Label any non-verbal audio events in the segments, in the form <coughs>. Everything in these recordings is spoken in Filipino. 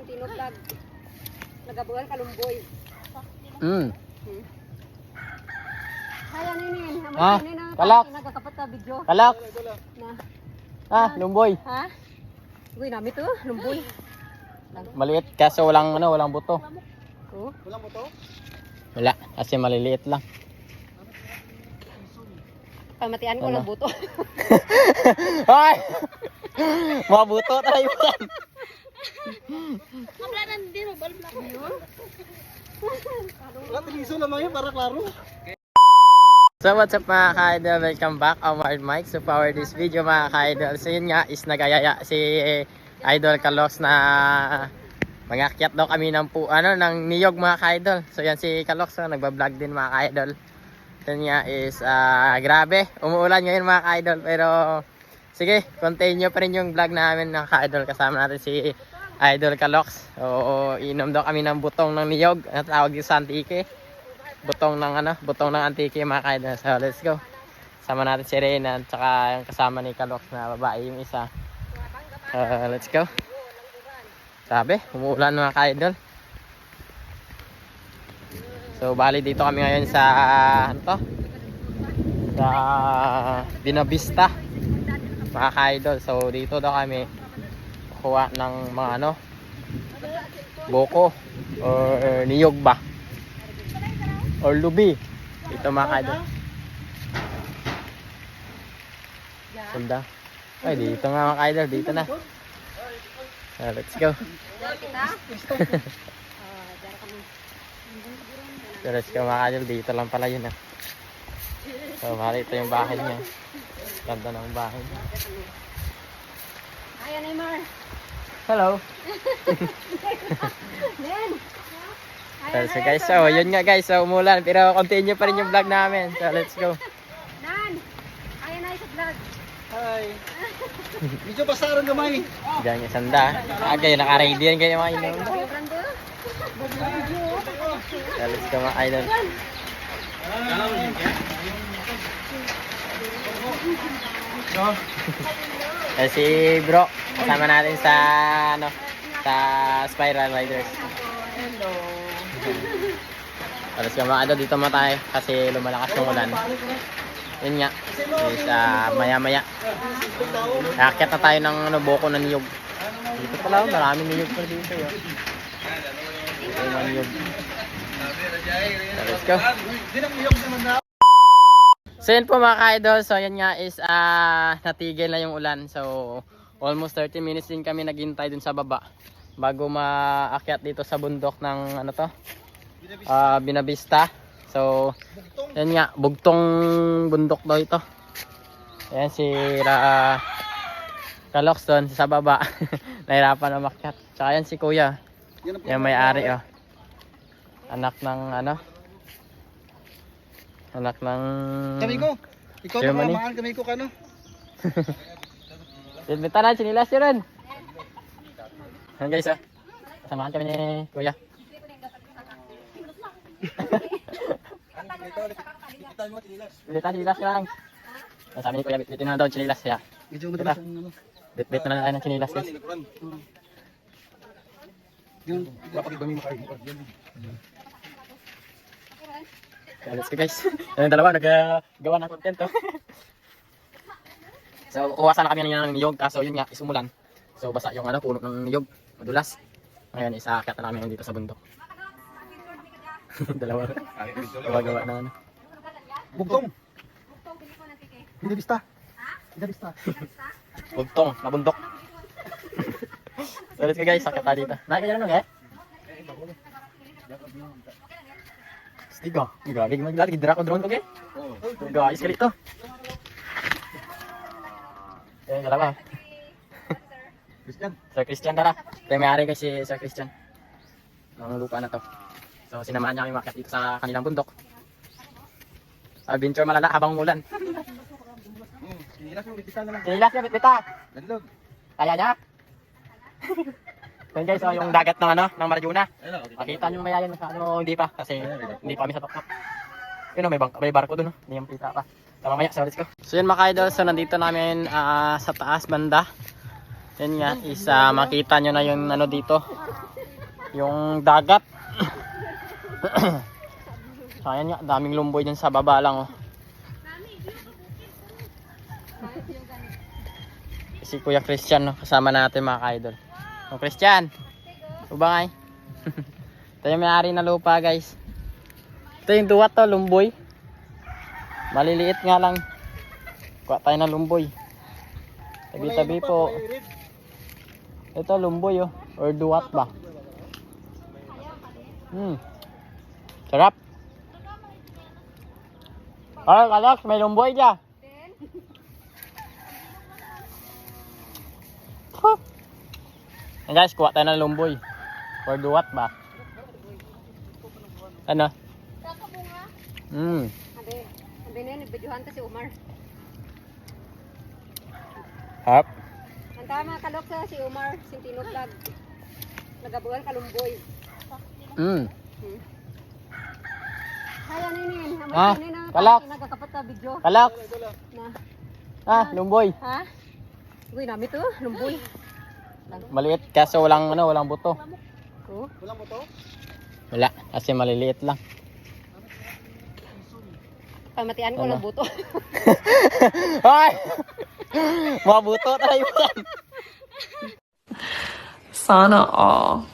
Sentino Vlog. Nagabuhan Kalumboy. Mm. Hmm. Kaya ninin, Ah, kalak. nagakapat ka video. Kalak. Na. Ah, lumboy. Ha? Uy, nami to, lumboy. Maliit kaso walang ano, walang buto. Oh. Wala, kasi maliliit lang. Pamatian ko Ano? lang buto. <laughs> Ay! Mga buto tayo. <laughs> So what's up mga ka-idol, welcome back. I'm Wild Mike. So for this video mga ka-idol, so yun nga is nagayaya si Idol Kalos na mangakyat daw kami ng pu ano ng niyog mga ka-idol. So yan si Kalos so, nagba-vlog din mga ka-idol. Yun nga is ah, grabe, umuulan ngayon mga ka-idol pero sige, continue pa rin yung vlog namin mga ka-idol kasama natin si Idol Kalox. Oo, inom daw kami ng butong ng niyog, ang tawag yung Santike butong ng ano, butong ng antike mga kaidol. So let's go. Sama natin si Reyna at saka yung kasama ni Kalok na babae yung isa. Uh, let's go. Sabi, umuulan mga kaidol. So bali dito kami ngayon sa ano to? Sa Binabista. Mga kaidol. So dito daw kami kuha ng mga ano boko or niyog ba or lubi. Ito mga kaidol. Sunda. Ay, dito nga mga kaidol. Dito na. So, let's go. <laughs> So, let's go mga kaidol. Dito lang pala yun ah. So, mali ito yung bahay niya. Ganda ng bahay niya. Ayan, Neymar. Hello. Nen. So, so guys, so yun nga guys. So, umulan. Pero continue pa rin yung vlog namin. So, let's go. <laughs> Nan. Ayan na sa vlog. Hi. Medyo basaran gamay. Diyan yung sanda. Ah, kayo naka-ready yan kayo mga inom. So, let's go mga idol. Eh, si bro, kasama natin sa ano, sa Spiral Riders. Hello. <laughs> Alas ka mga idol, dito tayo kasi lumalakas yung ulan. Yun nga, is ah, maya maya. Nakakit na tayo ng ano, boko ng niyog. Dito pala, maraming niyog pa dito. Yun. Ito yung niyog. Let's go. So yun po mga ka-idol, so yan nga is ah natigil na yung ulan. So almost 30 minutes din kami naghintay dun sa baba bago maakyat dito sa bundok ng ano to? Ah, Binabista. So yan nga, bugtong bundok daw ito. Ayan si Ra Kalox doon sa baba. <laughs> Nahirapan na makyat. Tsaka yan si Kuya. Yan may-ari oh. Anak ng ano? Anak ng... Kami ko. Ikaw na mamaan kami ko kano. Silbitan na, sinilas yun rin. Ayan guys, ah. Samahan kami ni Kuya. Silbitan, sinilas lang. Ang Sabi ni Kuya, bitbitin na daw ang ano. Bitbit na lang tayo ng sinilas guys. Yung dapat iba may makain. Let's go guys. Yung dalawa, naggawa ng content to. so, kuwasan na kami ng niyog, kaso yun nga, isumulan. So, basa yung ano, puno ng niyog, madulas. Ngayon, isaakyat na namin dito sa bundok. <laughs> dalawa. Gawa-gawa na ano. Bugtong. Hindi bista. Hindi bista. Bugtong, na bundok. <laughs> so, let's go guys, sakit tayo dito. Nakikita nyo eh? Stigo. Grabe, maglalagay dira ko drone ko eh. Guys, ka dito. Ayan, dalawa. <laughs> Christian. Sir Christian tara. Yung may-ari kasi Sir Christian. Ang lupa na to. So sinamahan niya kami makit dito sa kanilang bundok. Adventure malala habang umulan. Sinilas yung bista na lang. Sinilas niya, bitbita. Landlog. Kaya niya. <laughs> Yan guys, so yung dagat ng ano, ng Marjuna. Hello. Makita niyo maya yun, ano, hindi pa kasi hindi pa kami sa tuktok. Yun oh, may, bang, may barko dun, oh. hindi yung kita pa. So mamaya, so let's go. So yun mga idol, so nandito namin ah, sa taas banda. Yan nga, isa makita nyo na yung ano dito. Yung dagat. <coughs> so, ayan nga, daming lumboy dyan sa baba lang. Oh. Si Kuya Christian, no? kasama natin mga ka-idol. O Christian, ubangay. <laughs> Ito yung may-ari na lupa guys. Ito yung duwat to, lumboy. Maliliit nga lang. Kuha tayo ng lumboy. Tabi-tabi po. Ito lumboy oh. Or duwat ba? Hmm. Sarap. Ay, Alex, may lumboy dyan. Huh. Ayan guys, kuha tayo ng lumboy. Or duwat ba? Ano? Hmm. Ade, ade na yun, videohan ta si Umar. Hap. Ang tama kalok sa si Umar, Sintino Vlog. Nagabuhan kalumboy. Hmm. Hmm. Kaya ninin, Ah, hamas ninin kalak. nagkakapat sa video. Kalak. Na, Ah, lumboy. ha? Uy, nami to, lumboy. Maliit kaso walang ano, walang buto. Oh, Wala mo to? Wala, kasi maliliit lang. pamatian ko Ano? ng buto. <laughs> Ay! Mga buto tayo. Sana all.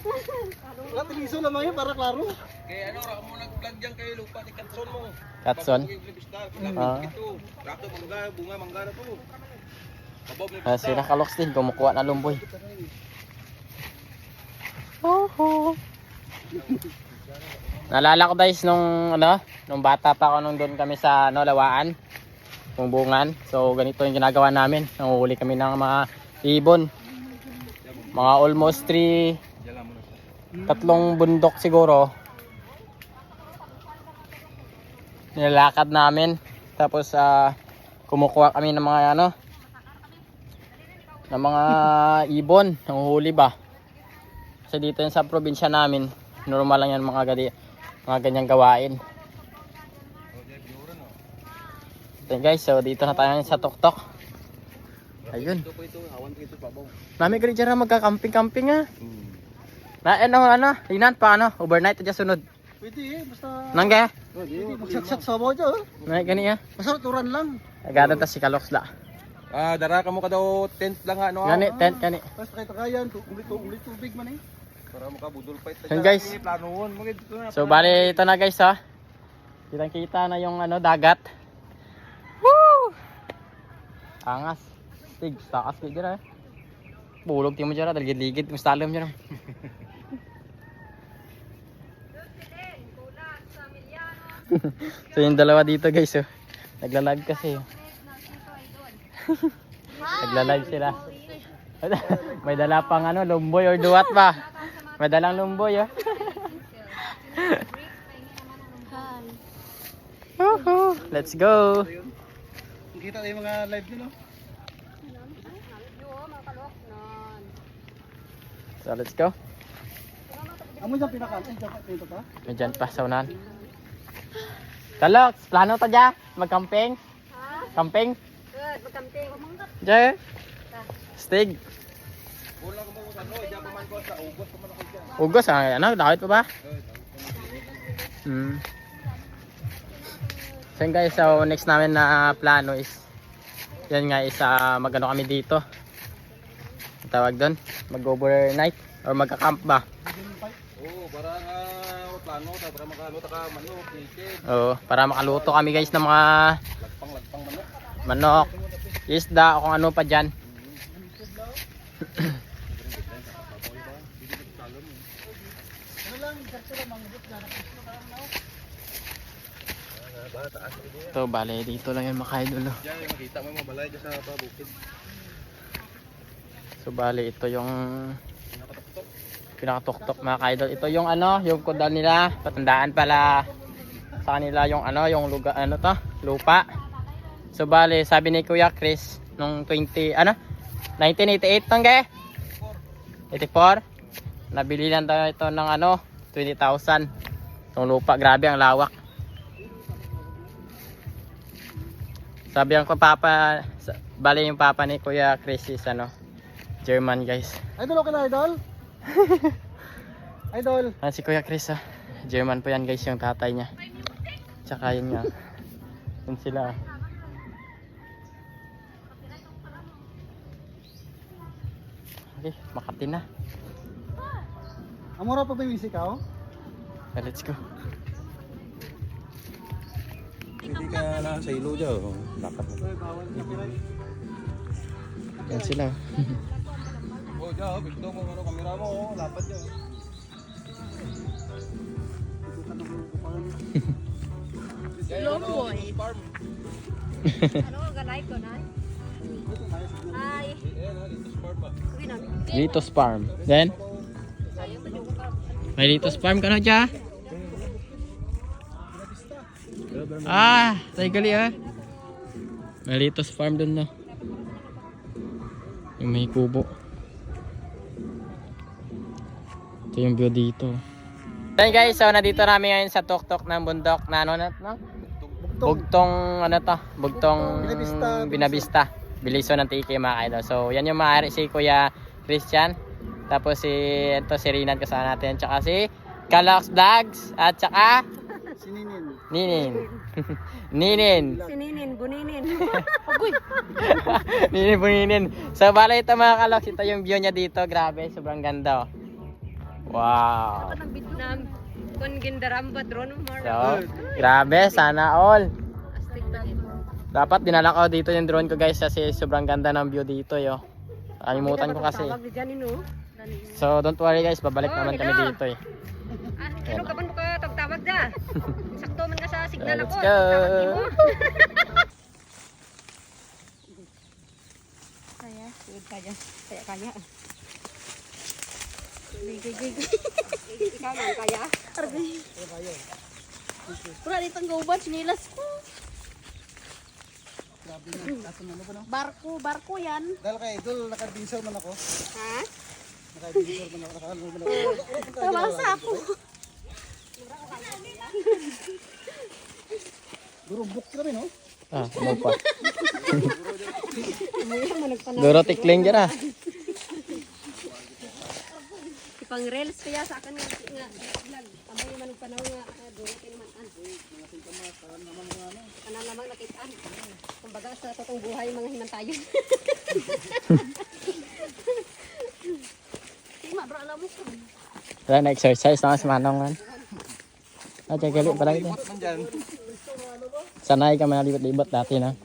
Wala, tiniso naman yun para klaro. Katson. Ah. Ah, sila kaloks din, kumukuha na lumboy. Naalala ko guys nung ano, nung bata pa ako nung doon kami sa ano, lawaan, bungan. So ganito yung ginagawa namin. Nanguhuli kami ng mga ibon. Mga almost 3 tatlong bundok siguro. Nilalakad namin. Tapos ah kumukuha kami ng mga ano ng mga ibon, nanguhuli ba? Kasi dito sa probinsya namin, normal lang yan mga gadi, mga ganyang gawain. So guys, so dito na tayo sa tuktok. Ayun. Pabaw. Nami gali dyan magka-camping-camping ha. Na ano ano, inan pa ano, overnight dyan sunod. Pwede eh, basta... Nangga, Pwede, magsat-sat sa mo dyan. na gani ya. Basta turan lang. Agad ta si Kalox la. Ah, dara ka mo ka daw tent lang ano. Gani tent gani. Basta kahit kakayan, ulit ulit tubig man eh. Para mo ka budol pa ito. Yun, guys. Planoon mo na. So bali ito na guys ha. Kitang kita na yung ano dagat. Woo! Angas. Tig, takas ka dyan ha. Bulog ti mo ha, daligid-ligid, musta alam dyan ha. So yung dalawa dito guys oh. Nagla-live kasi oh. Nagla-live sila. <laughs> May dala pang ano, lumboy or duwat ba? May dalang lumboy oh. <laughs> Woohoo! Let's go! Kita tayo mga live oh. So let's go. Amo yung pinakan. Eh, dapat dito. May dyan pa sa unahan. Kalox, plano ta dya? Mag-camping? Camping? Good, magkamting. Dya? Stig? Ugos, ah, ano, dakit pa ba? Hmm. So yun guys, so next namin na plano is yan nga is ah, magano kami dito. Ang Tawag doon, mag-overnight or magka-camp ba? Oo, para nga plano para makaluto ka manok, chicken, Oo, para makaluto kami guys ng mga lagpang lagpang manok. manok, isda, o kung ano pa dyan. Ito, bale, dito lang yan makaidol. oh. Diyan yung makita mo yung mabalay dyan sa pabukid. So, bale, ito yung pinakatuktok mga kaidol. Ito yung ano, yung kudal nila, patandaan pala sa kanila yung ano, yung lugar, ano to, lupa. So, bale, sabi ni Kuya Chris, nung 20, ano, 1988 tangge? 84? Nabili lang daw ito ng ano, 20,000. Itong lupa, grabe ang lawak. Sabi ang papa, bali yung papa ni Kuya Chris is ano, German guys. Idol, okay na, idol? <laughs> idol. Ah, si Kuya Chris ah. German po yan guys yung tatay niya. Tsaka yun nga. Yun sila. ah. Okay, Makati na. Amora pa ba yung isik ka, oh? Ah, Let's go. Hindi ka na sa ilo dyan. mo. Yan sila. <laughs> Oh, dyan, oh. Bigto mo, ano, kamera mo, oh. Lapat dyan. Long boy. Farm. Ano, galay ko na. Ay. Litos Farm. Then, may Litos Farm ka na dyan? Ah, tayo gali ah. May Litos Farm dun no. Yung may kubo. Ito yung view dito. Then guys, so nandito namin ngayon sa tuktok ng bundok na ano na no? Bugtong ano to? Bugtong Binabista. Binabista. Biliso ng tiki mga idol. So yan yung maaari si Kuya Christian. Tapos si ito si Rinad kasama natin. Tsaka si Kalox Vlogs. At tsaka Sininin. Ninin. Ninin. <laughs> Sininin, buninin. <laughs> <laughs> Ninin po ninin. So bala ito mga Kalox. Ito yung view niya dito. Grabe. Sobrang ganda. oh. Wow. Nam, kun gindaram ba drone? So, grabe. Sana all. Dapat dinala ko dito yung drone ko guys kasi sobrang ganda ng view dito yo. Kalimutan ko kasi. So don't worry guys, babalik Oh, naman kami dito eh. Ano ka ba mo ka tawag da? Sakto man ka sa signal Let's ako. go. Tawag mo. <laughs> Kaya, kaya. Kaya gay. Ikaw man kaya. Pura ditong gubat, sinilas ko. Barko, barko yan. Dahil kay idol, nakadinsaw man ako. Ha? Nakadinsaw man ako. Nakadinsaw man ako. Tabasa ako. Duro, book kami, no? Ah, ano pa? <laughs> Duro tikling dyan ah. Ipang reels kaya sa akin nga nga vlog. Amay man ang panahon nga ah, doon kay man an. Kanang lamang nakitaan. Kumbaga sa totoong buhay mga himantayon. Tima, bro, alam mo ko. Wala na exercise na si Manong man. Ah, tiyagali pala ito. Sanay ka man libot-libot dati na.